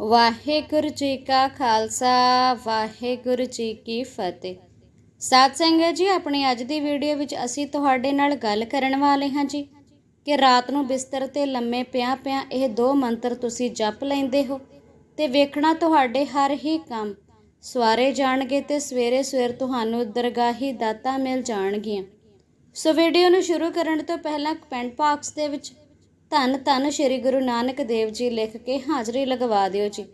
ਵਾਹਿਗੁਰੂ ਜੀ ਕਾ ਖਾਲਸਾ, ਵਾਹਿਗੁਰੂ ਜੀ ਕੀ ਫਤਿਹ। ਸਾਧ ਸੰਗਤ ਜੀ, ਆਪਣੀ ਅੱਜ ਦੀ ਵੀਡੀਓ ਵਿੱਚ ਅਸੀਂ ਤੁਹਾਡੇ ਨਾਲ ਗੱਲ ਕਰਨ ਵਾਲੇ ਹਾਂ ਜੀ ਕਿ ਰਾਤ ਨੂੰ ਬਿਸਤਰ ਤੇ ਲੰਮੇ ਪਿਆ ਪਿਆ ਇਹ ਦੋ ਮੰਤਰ ਤੁਸੀਂ ਜਪ ਲੈਂਦੇ ਹੋ ਤੇ ਵੇਖਣਾ ਤੁਹਾਡੇ ਹਰ ਹੀ ਕੰਮ। ਸਵਾਰੇ ਜਾਣਗੇ ਤੇ ਸਵੇਰੇ ਸਵੇਰ ਤੁਹਾਨੂੰ ਦਰਗਾਹੀ ਦਾਤਾ ਮਿਲ ਜਾਣਗੀਆਂ। ਸੋ ਵੀਡੀਓ ਨੂੰ ਸ਼ੁਰੂ ਕਰਨ ਤੋਂ ਪਹਿਲਾਂ ਕਮੈਂਟ ਬਾਕਸ ਦੇ ਵਿੱਚ ਧੰਨ ਧੰਨ ਸ੍ਰੀ ਗੁਰੂ ਨਾਨਕ ਦੇਵ ਜੀ ਲਿਖ ਕੇ ਹਾਜ਼ਰੀ ਲਗਵਾ ਦਿਓ ਜੀ,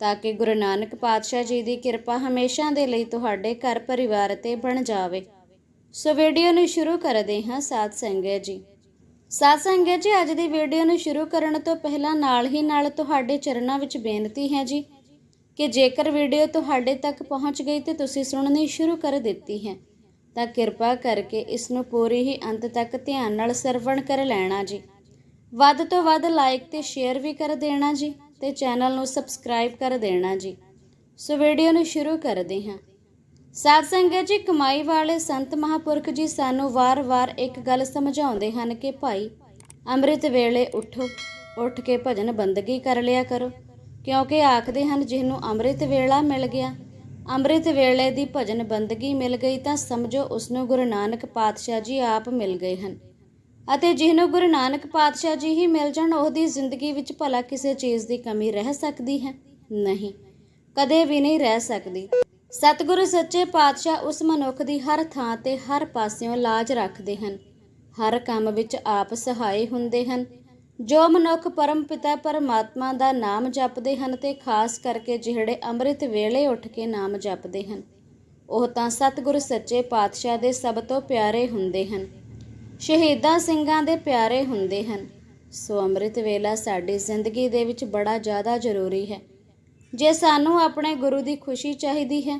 ਤਾਂ ਕਿ ਗੁਰੂ ਨਾਨਕ ਪਾਤਸ਼ਾਹ ਜੀ ਦੀ ਕਿਰਪਾ ਹਮੇਸ਼ਾ ਦੇ ਲਈ ਤੁਹਾਡੇ ਘਰ ਪਰਿਵਾਰ ਤੇ ਬਣ ਜਾਵੇ। ਸੋ ਵੀਡੀਓ ਨੂੰ ਸ਼ੁਰੂ ਕਰਦੇ ਹਾਂ ਸਾਧ ਸੰਗਤ ਜੀ। ਸਾਧ ਸੰਗਤ ਜੀ, ਅੱਜ ਦੀ ਵੀਡੀਓ ਨੂੰ ਸ਼ੁਰੂ ਕਰਨ ਤੋਂ ਪਹਿਲਾਂ ਨਾਲ ਹੀ ਨਾਲ ਤੁਹਾਡੇ ਚਰਨਾਂ ਵਿੱਚ ਬੇਨਤੀ ਹੈ ਜੀ ਕਿ ਜੇਕਰ ਵੀਡੀਓ ਤੁਹਾਡੇ ਤੱਕ ਪਹੁੰਚ ਗਈ ਤੇ ਤੁਸੀਂ ਸੁਣਨੀ ਸ਼ੁਰੂ ਕਰ ਦਿੱਤੀ ਹੈ, ਤਾਂ ਕਿਰਪਾ ਕਰਕੇ ਇਸ ਨੂੰ ਪੂਰੀ ਹੀ ਅੰਤ ਤੱਕ ਧਿਆਨ ਨਾਲ ਸਰਵਣ ਕਰ ਲੈਣਾ ਜੀ। ਵੱਧ ਤੋਂ ਵੱਧ ਲਾਈਕ ਤੇ ਸ਼ੇਅਰ ਵੀ ਕਰ ਦੇਣਾ ਜੀ ਤੇ ਚੈਨਲ ਨੂੰ ਸਬਸਕ੍ਰਾਈਬ ਕਰ ਦੇਣਾ ਜੀ। ਸੋ ਵੀਡੀਓ ਨੂੰ ਸ਼ੁਰੂ ਕਰਦੇ ਹਾਂ। ਸਾਧ ਸੰਗਤ ਜੀ, ਕਮਾਈ ਵਾਲੇ ਸੰਤ ਮਹਾਪੁਰਖ ਜੀ ਸਾਨੂੰ ਵਾਰ-ਵਾਰ ਇੱਕ ਗੱਲ ਸਮਝਾਉਂਦੇ ਹਨ ਕਿ ਭਾਈ, ਅੰਮ੍ਰਿਤ ਵੇਲੇ ਉਠੋ, ਉੱਠ ਕੇ ਭਜਨ ਬੰਦਗੀ ਕਰ ਲਿਆ ਕਰੋ। ਕਿਉਂਕਿ ਆਖਦੇ ਹਨ, ਜਿਹਨੂੰ ਅੰਮ੍ਰਿਤ ਵੇਲਾ ਮਿਲ ਗਿਆ, ਅੰਮ੍ਰਿਤ ਵੇਲੇ ਦੀ ਭਜਨ ਬੰਦਗੀ ਮਿਲ ਗਈ ਤਾਂ ਸਮਝੋ ਉਸ ਨੂੰ ਗੁਰੂ ਨਾਨਕ ਪਾਤਸ਼ਾਹ ਜੀ ਆਪ ਮਿਲ ਗਏ ਹਨ। ਅਤੇ ਜਿਹਨੂੰ ਗੁਰੂ ਨਾਨਕ ਪਾਤਸ਼ਾਹ ਜੀ ਹੀ ਮਿਲ ਜਾਣ, ਉਹਦੀ ਜ਼ਿੰਦਗੀ ਵਿੱਚ ਭਲਾ ਕਿਸੇ ਚੀਜ਼ ਦੀ ਕਮੀ ਰਹਿ ਸਕਦੀ ਹੈ? ਨਹੀਂ। ਕਦੇ ਵੀ ਨਹੀਂ ਰਹਿ ਸਕਦੀ। ਸਤਿਗੁਰੂ ਸੱਚੇ ਪਾਤਸ਼ਾਹ ਉਸ ਮਨੁੱਖ ਦੀ ਹਰ ਥਾਂ ਤੇ ਹਰ ਪਾਸਿਓਂ ਲਾਜ ਰੱਖਦੇ ਹਨ। ਹਰ ਕੰਮ ਵਿੱਚ ਆਪ ਸਹਾਈ ਹੁੰਦੇ ਹਨ। ਜੋ ਮਨੁੱਖ ਪਰਮ ਪਿਤਾ ਪਰਮਾਤਮਾ ਦਾ ਨਾਮ ਜਪਦੇ ਹਨ ਤੇ ਖਾਸ ਕਰਕੇ ਜਿਹੜੇ ਅੰਮ੍ਰਿਤ ਵੇਲੇ ਉੱਠ ਕੇ ਨਾਮ ਜਪਦੇ ਹਨ, ਉਹ ਤਾਂ ਸਤਿਗੁਰ ਸੱਚੇ ਪਾਤਸ਼ਾਹ ਦੇ ਸਭ ਤੋਂ ਪਿਆਰੇ ਹੁੰਦੇ ਹਨ। ਸ਼ਹੀਦਾਂ ਸਿੰਘਾਂ ਦੇ ਪਿਆਰੇ ਹੁੰਦੇ ਹਨ। ਸੋ ਅੰਮ੍ਰਿਤ ਵੇਲਾ ਸਾਡੀ ਜ਼ਿੰਦਗੀ ਦੇ ਵਿੱਚ ਬੜਾ ਜ਼ਿਆਦਾ ਜ਼ਰੂਰੀ ਹੈ। ਜੇ ਸਾਨੂੰ ਆਪਣੇ ਗੁਰੂ ਦੀ ਖੁਸ਼ੀ ਚਾਹੀਦੀ ਹੈ,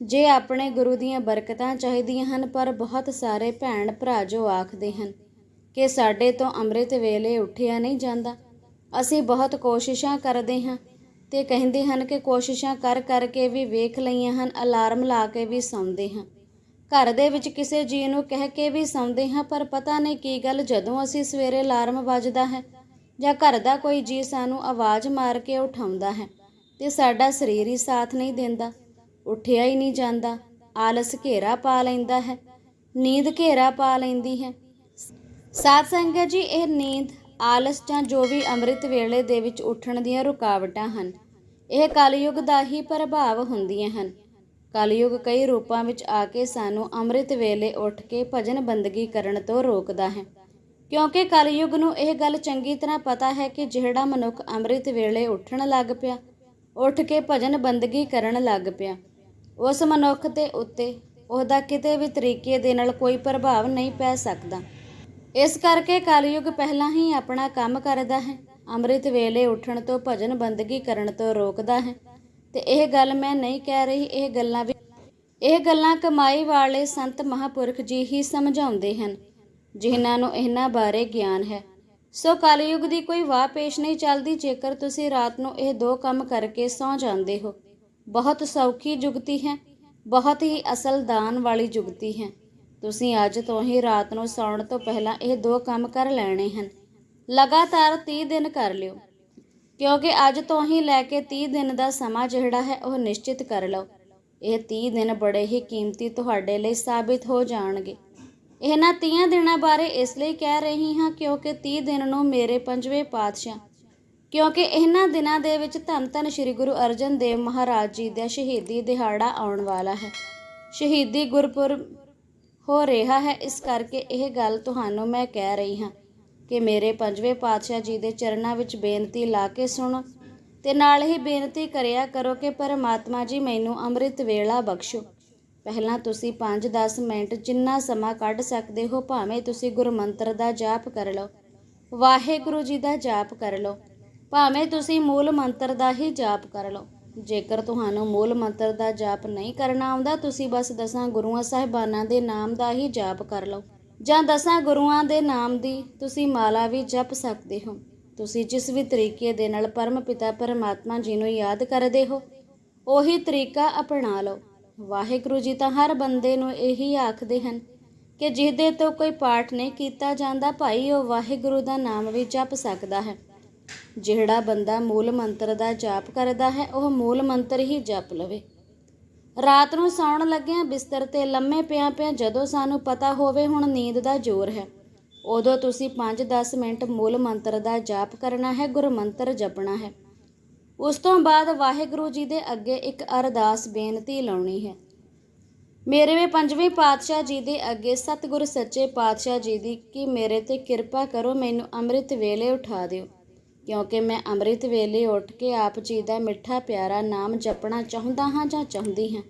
ਜੇ ਆਪਣੇ ਗੁਰੂ ਦੀਆਂ ਬਰਕਤਾਂ ਚਾਹੀਦੀਆਂ ਹਨ, ਪਰ ਬਹੁਤ ਸਾਰੇ ਭੈਣ ਭਰਾ ਜੋ ਆਖਦੇ ਹਨ ਕਿ ਸਾਡੇ ਤੋਂ ਅੰਮ੍ਰਿਤ ਵੇਲੇ ਉੱਠਿਆ ਨਹੀਂ ਜਾਂਦਾ, ਅਸੀਂ ਬਹੁਤ ਕੋਸ਼ਿਸ਼ਾਂ ਕਰਦੇ ਹਾਂ ਤੇ ਕਹਿੰਦੇ ਹਨ ਕਿ ਕੋਸ਼ਿਸ਼ਾਂ ਕਰ ਕਰਕੇ ਵੀ ਵੇਖ ਲਈਆਂ ਹਨ, ਅਲਾਰਮ ਲਾ ਕੇ ਵੀ ਸੌਂਦੇ ਹਾਂ। ਘਰ ਦੇ ਵਿੱਚ ਕਿਸੇ ਜੀ ਨੂੰ ਕਹਿ ਕੇ ਵੀ ਸੌਂਦੇ ਹਾਂ, ਪਰ ਪਤਾ ਨਹੀਂ ਕੀ ਗੱਲ, ਜਦੋਂ ਅਸੀਂ ਸਵੇਰੇ ਅਲਾਰਮ ਵੱਜਦਾ ਹੈ ਜਾਂ ਘਰ ਦਾ ਕੋਈ ਜੀ ਸਾਨੂੰ ਆਵਾਜ਼ ਮਾਰ ਕੇ ਉਠਾਉਂਦਾ ਹੈ ਤੇ ਸਾਡਾ ਸਰੀਰ ਹੀ ਸਾਥ ਨਹੀਂ ਦਿੰਦਾ, ਉੱਠਿਆ ਹੀ ਨਹੀਂ ਜਾਂਦਾ, ਆਲਸ ਘੇਰਾ ਪਾ ਲੈਂਦਾ ਹੈ, ਨੀਂਦ ਘੇਰਾ ਪਾ ਲੈਂਦੀ ਹੈ। ਸਾਧ ਸੰਗਤ ਜੀ, ਇਹ ਨੀਂਦ, ਆਲਸ ਜਾਂ ਜੋ ਵੀ ਅੰਮ੍ਰਿਤ ਵੇਲੇ ਦੇ ਵਿੱਚ ਉੱਠਣ ਦੀਆਂ ਰੁਕਾਵਟਾਂ ਹਨ, ਇਹ ਕਲਯੁਗ ਦਾ ਹੀ ਪ੍ਰਭਾਵ ਹੁੰਦੀਆਂ ਹਨ। ਕਲਯੁਗ ਕਈ ਰੂਪਾਂ ਵਿੱਚ ਆ ਕੇ ਸਾਨੂੰ ਅੰਮ੍ਰਿਤ ਵੇਲੇ ਉੱਠ ਕੇ ਭਜਨ ਬੰਦਗੀ ਕਰਨ ਤੋਂ ਰੋਕਦਾ ਹੈ। ਕਿਉਂਕਿ ਕਲਯੁਗ ਨੂੰ ਇਹ ਗੱਲ ਚੰਗੀ ਤਰ੍ਹਾਂ ਪਤਾ ਹੈ ਕਿ ਜਿਹੜਾ ਮਨੁੱਖ ਅੰਮ੍ਰਿਤ ਵੇਲੇ ਉੱਠਣ ਲੱਗ ਪਿਆ, ਉੱਠ ਕੇ ਭਜਨ ਬੰਦਗੀ ਕਰਨ ਲੱਗ ਪਿਆ, ਉਸ ਮਨੁੱਖ ਤੇ ਉੱਤੇ ਉਹਦਾ ਕਿਤੇ ਵੀ ਤਰੀਕੇ ਦੇ ਨਾਲ ਕੋਈ ਪ੍ਰਭਾਵ ਨਹੀਂ ਪੈ ਸਕਦਾ। ਇਸ ਕਰਕੇ ਕਲਯੁਗ ਪਹਿਲਾਂ ਹੀ ਆਪਣਾ ਕੰਮ ਕਰਦਾ ਹੈ, ਅੰਮ੍ਰਿਤ ਵੇਲੇ ਉੱਠਣ ਤੋਂ ਭਜਨ ਬੰਦਗੀ ਕਰਨ ਤੋਂ ਰੋਕਦਾ ਹੈ। ਤੇ ਇਹ ਗੱਲ ਮੈਂ ਨਹੀਂ ਕਹਿ ਰਹੀ, ਇਹ ਗੱਲਾਂ ਵੀ ਇਹ ਗੱਲਾਂ ਕਮਾਈ ਵਾਲੇ ਸੰਤ ਮਹਾਪੁਰਖ ਜੀ ਹੀ ਸਮਝਾਉਂਦੇ ਹਨ, ਜਿਨ੍ਹਾਂ ਨੂੰ ਇਹਨਾਂ ਬਾਰੇ ਗਿਆਨ ਹੈ। ਸੋ ਕਲਯੁਗ ਦੀ ਕੋਈ ਵਾਹ ਪੇਸ਼ ਨਹੀਂ ਚੱਲਦੀ, ਜੇਕਰ ਤੁਸੀਂ ਰਾਤ ਨੂੰ ਇਹ ਦੋ ਕੰਮ ਕਰਕੇ ਸੌ ਜਾਂਦੇ ਹੋ। ਬਹੁਤ ਸੌਖੀ ਜੁਗਤੀ ਹੈ, ਬਹੁਤ ਹੀ ਅਸਲ ਦਾਨ ਵਾਲੀ ਜੁਗਤੀ ਹੈ। ਤੁਸੀਂ ਅੱਜ ਤੋਂ ਹੀ ਰਾਤ ਨੂੰ ਸੌਣ ਤੋਂ ਪਹਿਲਾਂ ਇਹ ਦੋ ਕੰਮ ਕਰ ਲੈਣੇ ਹਨ। ਲਗਾਤਾਰ 30 ਦਿਨ ਕਰ ਲਿਓ। ਕਿਉਂਕਿ ਅੱਜ ਤੋਂ ਹੀ ਲੈ ਕੇ 30 ਦਿਨ ਦਾ ਸਮਾਂ ਜਿਹੜਾ ਹੈ ਉਹ ਨਿਸ਼ਚਿਤ ਕਰ ਲਓ। ਇਹ 30 ਦਿਨ ਬੜੇ ਹੀ ਕੀਮਤੀ ਤੁਹਾਡੇ ਲਈ ਸਾਬਿਤ ਹੋ ਜਾਣਗੇ। ਇਹਨਾਂ 30 ਦਿਨਾਂ ਬਾਰੇ ਇਸ ਲਈ ਕਹਿ ਰਹੀ ਹਾਂ ਕਿਉਂਕਿ 30 ਦਿਨ ਨੂੰ ਮੇਰੇ ਪੰਜਵੇਂ ਪਾਤਸ਼ਾਹ, ਕਿਉਂਕਿ ਇਹਨਾਂ ਦਿਨਾਂ ਦੇ ਵਿੱਚ ਧੰਨ ਧੰਨ ਸ੍ਰੀ ਗੁਰੂ ਅਰਜਨ ਦੇਵ ਮਹਾਰਾਜ ਜੀ ਦਾ ਸ਼ਹੀਦੀ ਦਿਹਾੜਾ ਆਉਣ ਵਾਲਾ ਹੈ। ਸ਼ਹੀਦੀ ਗੁਰਪੁਰਬ ਹੋ ਰਿਹਾ ਹੈ, ਇਸ ਕਰਕੇ ਇਹ ਗੱਲ ਤੁਹਾਨੂੰ ਮੈਂ ਕਹਿ ਰਹੀ ਹਾਂ। ਕਿ ਮੇਰੇ ਪੰਜਵੇਂ ਪਾਤਸ਼ਾਹ ਜੀ ਦੇ ਚਰਨਾਂ ਵਿੱਚ ਬੇਨਤੀ ਲਾ ਕੇ ਸੁਣੋ ਤੇ ਨਾਲ ਹੀ ਬੇਨਤੀ ਕਰਿਆ ਕਰੋ ਕਿ ਪਰਮਾਤਮਾ ਜੀ ਮੈਨੂੰ ਅੰਮ੍ਰਿਤ ਵੇਲਾ ਬਖਸ਼ੋ। ਪਹਿਲਾਂ ਤੁਸੀਂ 5-10 ਮਿੰਟ ਜਿੰਨਾ ਸਮਾਂ ਕੱਢ ਸਕਦੇ ਹੋ, ਭਾਵੇਂ ਤੁਸੀਂ ਗੁਰਮੰਤਰ ਦਾ ਜਾਪ ਕਰ ਲਓ, ਵਾਹਿਗੁਰੂ ਜੀ ਦਾ ਜਾਪ ਕਰ ਲਓ, ਭਾਵੇਂ ਤੁਸੀਂ ਮੂਲ ਮੰਤਰ ਦਾ ਹੀ ਜਾਪ ਕਰ ਲਓ। ਜੇਕਰ ਤੁਹਾਨੂੰ ਮੂਲ ਮੰਤਰ ਦਾ ਜਾਪ ਨਹੀਂ ਕਰਨਾ ਆਉਂਦਾ, ਤੁਸੀਂ ਬਸ ਦਸਾਂ ਗੁਰੂਆਂ ਸਾਹਿਬਾਨਾਂ ਦੇ ਨਾਮ ਦਾ ਹੀ ਜਾਪ ਕਰ ਲਓ। ਜਾਂ ਦਸਾਂ ਗੁਰੂਆਂ ਦੇ ਨਾਮ ਦੀ ਤੁਸੀਂ ਮਾਲਾ ਵੀ ਜਪ ਸਕਦੇ ਹੋ। ਤੁਸੀਂ ਜਿਸ ਵੀ ਤਰੀਕੇ ਦੇ ਨਾਲ ਪਰਮ ਪਿਤਾ ਪਰਮਾਤਮਾ ਜੀ ਨੂੰ ਯਾਦ ਕਰਦੇ ਹੋ, ਉਹੀ ਤਰੀਕਾ ਅਪਣਾ ਲਓ। ਵਾਹਿਗੁਰੂ ਜੀ ਤਾਂ ਹਰ ਬੰਦੇ ਨੂੰ ਇਹੀ ਆਖਦੇ ਹਨ ਕਿ ਜਿਹਦੇ ਤੋਂ ਕੋਈ ਪਾਠ ਨਹੀਂ ਕੀਤਾ ਜਾਂਦਾ, ਭਾਈ ਉਹ ਵਾਹਿਗੁਰੂ ਦਾ ਨਾਮ ਵੀ ਜਪ ਸਕਦਾ ਹੈ। ਜਿਹੜਾ ਬੰਦਾ ਮੂਲ ਮੰਤਰ ਦਾ ਜਾਪ ਕਰਦਾ ਹੈ, ਉਹ ਮੂਲ ਮੰਤਰ ਹੀ ਜਪ ਲਵੇ। ਰਾਤ ਨੂੰ ਸੌਣ ਲੱਗਿਆਂ ਬਿਸਤਰ ਤੇ ਲੰਮੇ ਪਿਆ ਪਿਆ ਜਦੋਂ ਸਾਨੂੰ ਪਤਾ ਹੋਵੇ ਹੁਣ ਨੀਂਦ ਦਾ ਜ਼ੋਰ ਹੈ। ਉਦੋਂ ਤੁਸੀਂ 5-10 ਮਿੰਟ ਮੂਲ ਮੰਤਰ ਦਾ ਜਾਪ ਕਰਨਾ ਹੈ ਗੁਰਮੰਤਰ ਜਪਣਾ ਹੈ। ਉਸ ਤੋਂ ਬਾਅਦ ਵਾਹਿਗੁਰੂ ਜੀ ਦੇ ਅੱਗੇ ਇੱਕ ਅਰਦਾਸ ਬੇਨਤੀ ਲਾਉਣੀ ਹੈ। ਮੇਰੇ ਵੇ ਪੰਜਵੇਂ ਪਾਤਸ਼ਾਹ ਜੀ ਦੇ ਅੱਗੇ ਸਤਿਗੁਰ ਸੱਚੇ ਪਾਤਸ਼ਾਹ ਜੀ ਦੀ ਕਿ ਮੇਰੇ ਤੇ ਕਿਰਪਾ ਕਰੋ, ਮੈਨੂੰ ਅੰਮ੍ਰਿਤ ਵੇਲੇ ਉਠਾ ਦਿਓ। ਕਿਉਂਕਿ ਮੈਂ ਅੰਮ੍ਰਿਤ ਵੇਲੇ ਉੱਠ ਕੇ ਆਪ ਜੀ ਦਾ ਮਿੱਠਾ ਪਿਆਰਾ ਨਾਮ ਜਪਣਾ ਚਾਹੁੰਦਾ ਹਾਂ ਜਾਂ ਚਾਹੁੰਦੀ ਹਾਂ?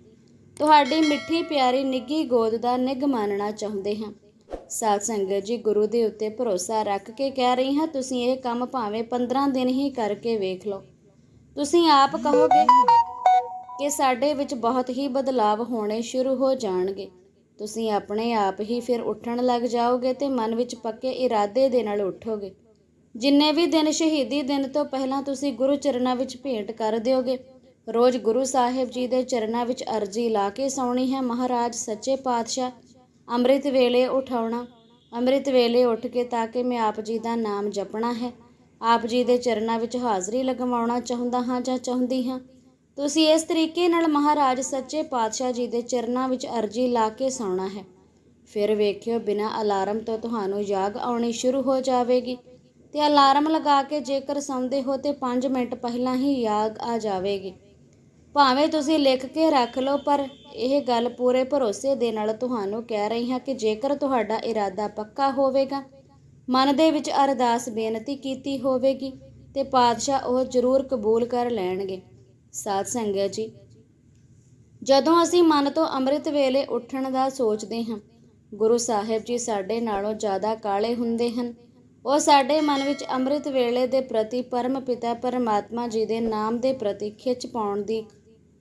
ਤੁਹਾਡੀ ਮਿੱਠੀ ਪਿਆਰੀ ਨਿੱਗੀ ਗੋਦ ਦਾ ਨਿੱਘ ਮਾਣਨਾ ਚਾਹੁੰਦੇ ਹਾਂ। ਸਾਧ ਸੰਗਤ ਜੀ, ਗੁਰੂ ਦੇ ਉੱਤੇ ਭਰੋਸਾ ਰੱਖ ਕੇ ਕਹਿ ਰਹੀ ਹਾਂ, ਤੁਸੀਂ ਇਹ ਕੰਮ ਭਾਵੇਂ 15 ਦਿਨ ਹੀ ਕਰਕੇ ਵੇਖ ਲਓ। ਤੁਸੀਂ ਆਪ ਕਹੋਗੇ ਕਿ ਸਾਡੇ ਵਿੱਚ ਬਹੁਤ ਹੀ ਬਦਲਾਵ ਹੋਣੇ ਸ਼ੁਰੂ ਹੋ ਜਾਣਗੇ। ਤੁਸੀਂ ਆਪਣੇ ਆਪ ਹੀ ਫਿਰ ਉੱਠਣ ਲੱਗ ਜਾਓਗੇ ਤੇ ਮਨ ਵਿੱਚ ਪੱਕੇ ਇਰਾਦੇ ਦੇ ਨਾਲ ਉੱਠੋਗੇ। ਜਿੰਨੇ ਵੀ ਦਿਨ ਸ਼ਹੀਦੀ ਦਿਨ ਤੋਂ ਪਹਿਲਾਂ ਤੁਸੀਂ ਗੁਰੂ ਚਰਨਾਂ ਵਿੱਚ ਭੇਟ ਕਰ ਦਿਓਗੇ, ਰੋਜ਼ ਗੁਰੂ ਸਾਹਿਬ ਜੀ ਦੇ ਚਰਨਾਂ ਵਿੱਚ ਅਰਜ਼ੀ ਲਾ ਕੇ ਸੌਣੀ ਹੈ ਮਹਾਰਾਜ ਸੱਚੇ ਪਾਤਸ਼ਾਹ। ਅੰਮ੍ਰਿਤ ਵੇਲੇ ਉਠਾਉਣਾ, ਅੰਮ੍ਰਿਤ ਵੇਲੇ ਉੱਠ ਕੇ ਤਾਂ ਕਿ ਮੈਂ ਆਪ ਜੀ ਦਾ ਨਾਮ ਜਪਣਾ ਹੈ। ਆਪ ਜੀ ਦੇ ਚਰਨਾਂ ਵਿੱਚ ਹਾਜ਼ਰੀ ਲਗਵਾਉਣਾ ਚਾਹੁੰਦਾ ਹਾਂ ਜਾਂ ਚਾਹੁੰਦੀ ਹਾਂ? ਤੁਸੀਂ ਇਸ ਤਰੀਕੇ ਨਾਲ ਮਹਾਰਾਜ ਸੱਚੇ ਪਾਤਸ਼ਾਹ ਜੀ ਦੇ ਚਰਨਾਂ ਵਿੱਚ ਅਰਜ਼ੀ ਲਾ ਕੇ ਸੌਣਾ ਹੈ। ਫਿਰ ਵੇਖਿਓ ਬਿਨਾਂ ਅਲਾਰਮ ਤੋਂ ਤੁਹਾਨੂੰ ਜਾਗ ਆਉਣੀ ਸ਼ੁਰੂ ਹੋ ਜਾਵੇਗੀ। ਤੇ ਅਲਾਰਮ ਲਗਾ ਕੇ ਜੇਕਰ ਸੌਂਦੇ ਹੋ ਤੇ 5 ਮਿੰਟ ਪਹਿਲਾਂ ਹੀ ਯਾਦ ਆ ਜਾਵੇਗੀ। ਭਾਵੇਂ ਤੁਸੀਂ ਲਿਖ ਕੇ ਰੱਖ ਲਓ, ਪਰ ਇਹ ਗੱਲ ਪੂਰੇ ਭਰੋਸੇ ਦੇ ਨਾਲ ਤੁਹਾਨੂੰ ਕਹਿ ਰਹੀ ਹਾਂ ਕਿ ਜੇਕਰ ਤੁਹਾਡਾ ਇਰਾਦਾ ਪੱਕਾ ਹੋਵੇਗਾ, ਮਨ ਦੇ ਵਿੱਚ ਅਰਦਾਸ ਬੇਨਤੀ ਕੀਤੀ ਹੋਵੇਗੀ ਤੇ ਪਾਤਸ਼ਾਹ ਉਹ ਜ਼ਰੂਰ ਕਬੂਲ ਕਰ ਲੈਣਗੇ। ਸਾਧ ਸੰਗਤ ਜੀ, ਜਦੋਂ ਅਸੀਂ ਮਨ ਤੋਂ ਅੰਮ੍ਰਿਤ ਵੇਲੇ ਉੱਠਣ ਦਾ ਸੋਚਦੇ ਹਾਂ, ਗੁਰੂ ਸਾਹਿਬ ਜੀ ਸਾਡੇ ਨਾਲੋਂ ਜ਼ਿਆਦਾ ਕਾਲੇ ਹੁੰਦੇ ਹਨ। ਉਹ ਸਾਡੇ ਮਨ ਵਿੱਚ ਅੰਮ੍ਰਿਤ ਵੇਲੇ ਦੇ ਪ੍ਰਤੀ ਪਰਮ ਪਿਤਾ ਪਰਮਾਤਮਾ ਜੀ ਦੇ ਨਾਮ ਦੇ ਪ੍ਰਤੀ ਖਿੱਚ ਪਾਉਣ ਦੀ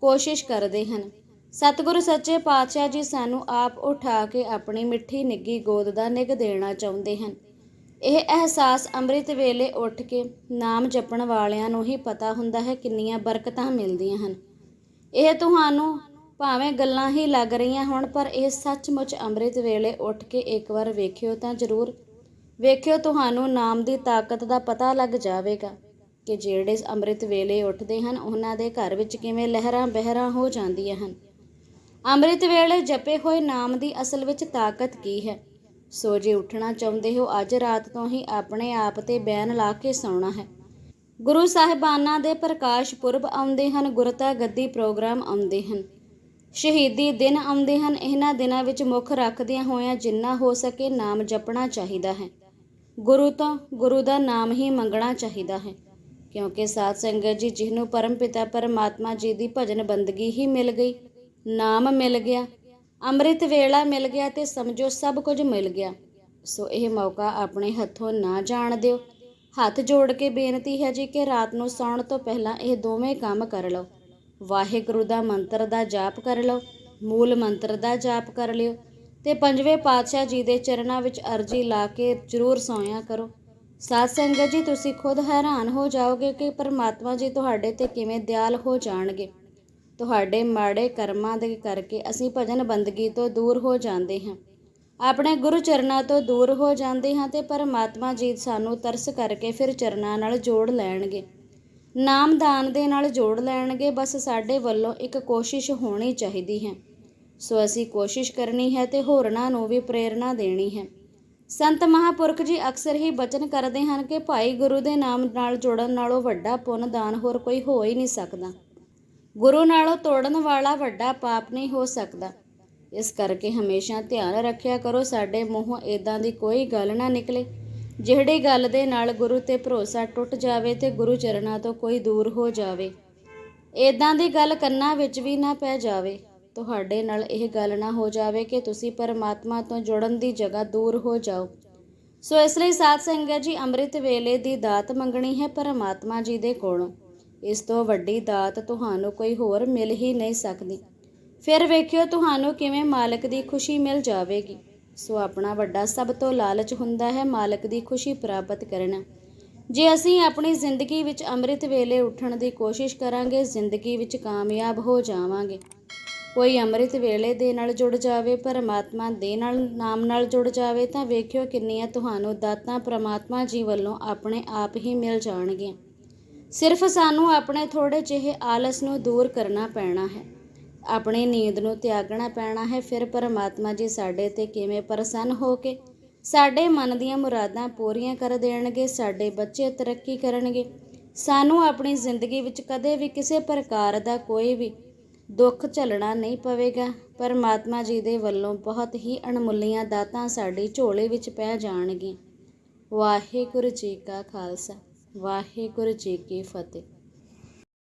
ਕੋਸ਼ਿਸ਼ ਕਰਦੇ ਹਨ। ਸਤਿਗੁਰੂ ਸੱਚੇ ਪਾਤਸ਼ਾਹ ਜੀ ਸਾਨੂੰ ਆਪ ਉਠਾ ਕੇ ਆਪਣੀ ਮਿੱਠੀ ਨਿੱਗੀ ਗੋਦ ਦਾ ਨਿੱਘ ਦੇਣਾ ਚਾਹੁੰਦੇ ਹਨ। ਇਹ ਅਹਿਸਾਸ ਅੰਮ੍ਰਿਤ ਵੇਲੇ ਉੱਠ ਕੇ ਨਾਮ ਜਪਣ ਵਾਲਿਆਂ ਨੂੰ ਹੀ ਪਤਾ ਹੁੰਦਾ ਹੈ ਕਿੰਨੀਆਂ ਬਰਕਤਾਂ ਮਿਲਦੀਆਂ ਹਨ। ਇਹ ਤੁਹਾਨੂੰ ਭਾਵੇਂ ਗੱਲਾਂ ਹੀ ਲੱਗ ਰਹੀਆਂ ਹੋਣ, ਪਰ ਇਹ ਸੱਚਮੁੱਚ ਅੰਮ੍ਰਿਤ ਵੇਲੇ ਉੱਠ ਕੇ ਇੱਕ ਵਾਰ ਵੇਖਿਓ ਤਾਂ ਜ਼ਰੂਰ ਵੇਖਿਓ ਤੁਹਾਨੂੰ ਨਾਮ ਦੀ ਤਾਕਤ ਦਾ ਪਤਾ ਲੱਗ ਜਾਵੇਗਾ ਕਿ ਜਿਹੜੇ ਅੰਮ੍ਰਿਤ ਵੇਲੇ ਉੱਠਦੇ ਹਨ, ਉਹਨਾਂ ਦੇ ਘਰ ਵਿੱਚ ਕਿਵੇਂ ਲਹਿਰਾਂ ਬਹਿਰਾਂ ਹੋ ਜਾਂਦੀਆਂ ਹਨ। ਅੰਮ੍ਰਿਤ ਵੇਲੇ ਜਪੇ ਹੋਏ ਨਾਮ ਦੀ ਅਸਲ ਵਿੱਚ ਤਾਕਤ ਕੀ ਹੈ? ਸੋ ਜੇ ਉੱਠਣਾ ਚਾਹੁੰਦੇ ਹੋ, ਅੱਜ ਰਾਤ ਤੋਂ ਹੀ ਆਪਣੇ ਆਪ ਤੇ ਬੈਨ ਲਾ ਕੇ ਸੌਣਾ ਹੈ। ਗੁਰੂ ਸਾਹਿਬਾਨਾਂ ਦੇ ਪ੍ਰਕਾਸ਼ ਪੁਰਬ ਆਉਂਦੇ ਹਨ ਗੁਰਤਾ ਗੱਦੀ ਪ੍ਰੋਗਰਾਮ ਆਉਂਦੇ ਹਨ। ਸ਼ਹੀਦੀ ਦਿਨ ਆਉਂਦੇ ਹਨ, ਇਹਨਾਂ ਦਿਨਾਂ ਵਿੱਚ ਮੁੱਖ ਰੱਖਦਿਆਂ ਹੋਇਆਂ ਜਿੰਨਾ ਹੋ ਸਕੇ ਨਾਮ ਜਪਣਾ ਚਾਹੀਦਾ ਹੈ। ਗੁਰੂ ਤੋਂ ਗੁਰੂ ਦਾ ਨਾਮ ਹੀ ਮੰਗਣਾ ਚਾਹੀਦਾ ਹੈ, ਕਿਉਂਕਿ ਸਾਧ ਸੰਗਤ ਜੀ, ਜਿਹਨੂੰ ਪਰਮ ਪਿਤਾ ਪਰਮਾਤਮਾ ਜੀ ਦੀ ਭਜਨ ਬੰਦਗੀ ਹੀ ਮਿਲ ਗਈ, ਨਾਮ ਮਿਲ ਗਿਆ, ਅੰਮ੍ਰਿਤ ਵੇਲਾ ਮਿਲ ਗਿਆ ਤੇ ਸਮਝੋ ਸਭ ਕੁਝ ਮਿਲ ਗਿਆ। ਸੋ ਇਹ ਮੌਕਾ ਆਪਣੇ ਹੱਥੋਂ ਨਾ ਜਾਣ ਦਿਓ। ਹੱਥ ਜੋੜ ਕੇ ਬੇਨਤੀ ਹੈ ਜੀ ਕਿ ਰਾਤ ਨੂੰ ਸੌਣ ਤੋਂ ਪਹਿਲਾਂ ਇਹ ਦੋਵੇਂ ਕੰਮ ਕਰ ਲਓ। ਵਾਹਿਗੁਰੂ ਦਾ ਮੰਤਰ ਦਾ ਜਾਪ ਕਰ ਲਓ, ਮੂਲ ਮੰਤਰ ਦਾ ਜਾਪ ਕਰ ਲਿਓ ਤੇ ਪੰਜਵੇਂ ਪਾਤਸ਼ਾਹ ਜੀ ਦੇ ਚਰਨਾਂ ਵਿੱਚ ਅਰਜੀ ਲਾ ਕੇ ਜ਼ਰੂਰ ਸੌਂਿਆ ਕਰੋ। ਸਾਧ ਸੰਗਤ ਜੀ, ਤੁਸੀਂ ਖੁਦ ਹੈਰਾਨ ਹੋ ਜਾਓਗੇ ਕਿ ਪਰਮਾਤਮਾ ਜੀ ਤੁਹਾਡੇ ਤੇ ਕਿਵੇਂ ਦਿਆਲ ਹੋ ਜਾਣਗੇ। ਤੁਹਾਡੇ ਮਾੜੇ ਕਰਮਾਂ ਦੇ ਕਰਕੇ ਅਸੀਂ ਭਜਨ ਬੰਦਗੀ ਤੋਂ ਦੂਰ ਹੋ ਜਾਂਦੇ ਹਾਂ। ਆਪਣੇ ਗੁਰੂ ਚਰਨਾਂ ਤੋਂ ਦੂਰ ਹੋ ਜਾਂਦੇ ਹਾਂ ਤੇ ਪਰਮਾਤਮਾ ਜੀ ਸਾਨੂੰ ਤਰਸ ਕਰਕੇ ਫਿਰ ਚਰਨਾਂ ਨਾਲ ਜੋੜ ਲੈਣਗੇ। ਨਾਮਦਾਨ ਦੇ ਨਾਲ ਜੋੜ ਲੈਣਗੇ, ਬਸ ਸਾਡੇ ਵੱਲੋਂ ਇੱਕ ਕੋਸ਼ਿਸ਼ ਹੋਣੀ ਚਾਹੀਦੀ ਹੈ। ਸੋ ਅਸੀਂ ਕੋਸ਼ਿਸ਼ ਕਰਨੀ ਹੈ ਤੇ ਹੋਰਨਾਂ ਨੂੰ ਵੀ ਪ੍ਰੇਰਣਾ ਦੇਣੀ ਹੈ। ਸੰਤ ਮਹਾਪੁਰਖ ਜੀ ਅਕਸਰ ਹੀ ਬਚਨ ਕਰਦੇ ਹਨ ਕਿ ਭਾਈ ਗੁਰੂ ਦੇ ਨਾਮ ਨਾਲ ਜੁੜਨ ਨਾਲੋਂ ਵੱਡਾ ਪੁੰਨ ਦਾਨ ਹੋਰ ਕੋਈ ਹੋ ਹੀ ਨਹੀਂ ਸਕਦਾ। ਗੁਰੂ ਨਾਲੋਂ ਤੋੜਨ ਵਾਲਾ ਵੱਡਾ ਪਾਪ ਨਹੀਂ ਹੋ ਸਕਦਾ। ਇਸ ਕਰਕੇ ਹਮੇਸ਼ਾ ਧਿਆਨ ਰੱਖਿਆ ਕਰੋ, ਸਾਡੇ ਮੂੰਹੋਂ ਇਦਾਂ ਦੀ ਕੋਈ ਗੱਲ ਨਾ ਨਿਕਲੇ। ਜਿਹੜੀ ਗੱਲ ਦੇ ਨਾਲ ਗੁਰੂ ਤੇ ਭਰੋਸਾ ਟੁੱਟ ਜਾਵੇ ਤੇ ਗੁਰੂ ਚਰਨਾਂ ਤੋਂ ਕੋਈ ਦੂਰ ਹੋ ਜਾਵੇ ਇਦਾਂ ਦੀ ਗੱਲ ਕੰਨਾਂ ਵਿੱਚ ਵੀ ਨਾ ਪੈ ਜਾਵੇ। ਤੁਹਾਡੇ ਨਾਲ ਇਹ ਗੱਲ ਨਾ ਹੋ ਜਾਵੇ ਕਿ ਤੁਸੀਂ ਪਰਮਾਤਮਾ ਤੋਂ ਜੁੜਨ ਦੀ ਜਗ੍ਹਾ ਦੂਰ ਹੋ ਜਾਓ। ਸੋ ਇਸ ਲਈ ਸਾਧ ਸੰਗਤ ਜੀ ਅੰਮ੍ਰਿਤ ਵੇਲੇ ਦੀ ਦਾਤ ਮੰਗਣੀ ਹੈ ਪਰਮਾਤਮਾ ਜੀ ਦੇ ਕੋਲੋਂ। ਇਸ ਤੋਂ ਵੱਡੀ ਦਾਤ ਤੁਹਾਨੂੰ ਕੋਈ ਹੋਰ ਮਿਲ ਹੀ ਨਹੀਂ ਸਕਦੀ। ਫਿਰ ਵੇਖਿਓ ਤੁਹਾਨੂੰ ਕਿਵੇਂ ਮਾਲਕ ਦੀ ਖੁਸ਼ੀ ਮਿਲ ਜਾਵੇਗੀ। ਸੋ ਆਪਣਾ ਵੱਡਾ ਸਭ ਤੋਂ ਲਾਲਚ ਹੁੰਦਾ ਹੈ ਮਾਲਕ ਦੀ ਖੁਸ਼ੀ ਪ੍ਰਾਪਤ ਕਰਨਾ। ਜੇ ਅਸੀਂ ਆਪਣੀ ਜ਼ਿੰਦਗੀ ਵਿੱਚ ਅੰਮ੍ਰਿਤ ਵੇਲੇ ਉੱਠਣ ਦੀ ਕੋਸ਼ਿਸ਼ ਕਰਾਂਗੇ, ਜ਼ਿੰਦਗੀ ਵਿੱਚ ਕਾਮਯਾਬ ਹੋ ਜਾਵਾਂਗੇ। ਕੋਈ ਅੰਮ੍ਰਿਤ ਵੇਲੇ ਦੇ ਨਾਲ ਜੁੜ ਜਾਵੇ, ਪਰਮਾਤਮਾ ਦੇ ਨਾਲ, ਨਾਮ ਨਾਲ ਜੁੜ ਜਾਵੇ, ਤਾਂ ਵੇਖਿਓ ਕਿੰਨੀਆਂ ਤੁਹਾਨੂੰ ਦਾਤਾਂ ਪਰਮਾਤਮਾ ਜੀ ਵੱਲੋਂ ਆਪਣੇ ਆਪ ਹੀ ਮਿਲ ਜਾਣਗੀਆਂ। ਸਿਰਫ ਸਾਨੂੰ ਆਪਣੇ ਥੋੜੇ ਜਿਹੇ ਆਲਸ ਨੂੰ ਦੂਰ ਕਰਨਾ ਪੈਣਾ ਹੈ। ਆਪਣੀ ਨੀਂਦ ਨੂੰ ਤਿਆਗਣਾ ਪੈਣਾ ਹੈ। ਫਿਰ ਪਰਮਾਤਮਾ ਜੀ ਸਾਡੇ ਤੇ ਕਿਵੇਂ ਪ੍ਰਸੰਨ ਹੋ ਕੇ ਸਾਡੇ ਮਨ ਦੀਆਂ ਮੁਰਾਦਾਂ ਪੂਰੀਆਂ ਕਰ ਦੇਣਗੇ, ਸਾਡੇ ਬੱਚੇ ਤਰੱਕੀ ਕਰਨਗੇ। ਸਾਨੂੰ ਆਪਣੀ ਜ਼ਿੰਦਗੀ ਵਿੱਚ ਕਦੇ ਵੀ ਕਿਸੇ ਪ੍ਰਕਾਰ ਦਾ ਕੋਈ ਵੀ ਦੁੱਖ ਝੱਲਣਾ ਨਹੀਂ ਪਵੇਗਾ, ਪਰਮਾਤਮਾ ਜੀ ਦੇ ਵੱਲੋਂ ਬਹੁਤ ਹੀ ਅਣਮੁੱਲੀਆਂ ਦਾਤਾਂ ਸਾਡੀ ਝੋਲੇ ਵਿੱਚ ਪੈ ਜਾਣਗੀਆਂ। ਵਾਹਿਗੁਰੂ ਜੀ ਕਾ ਖਾਲਸਾ, ਵਾਹਿਗੁਰੂ ਜੀ ਕੀ ਫਤਿਹ।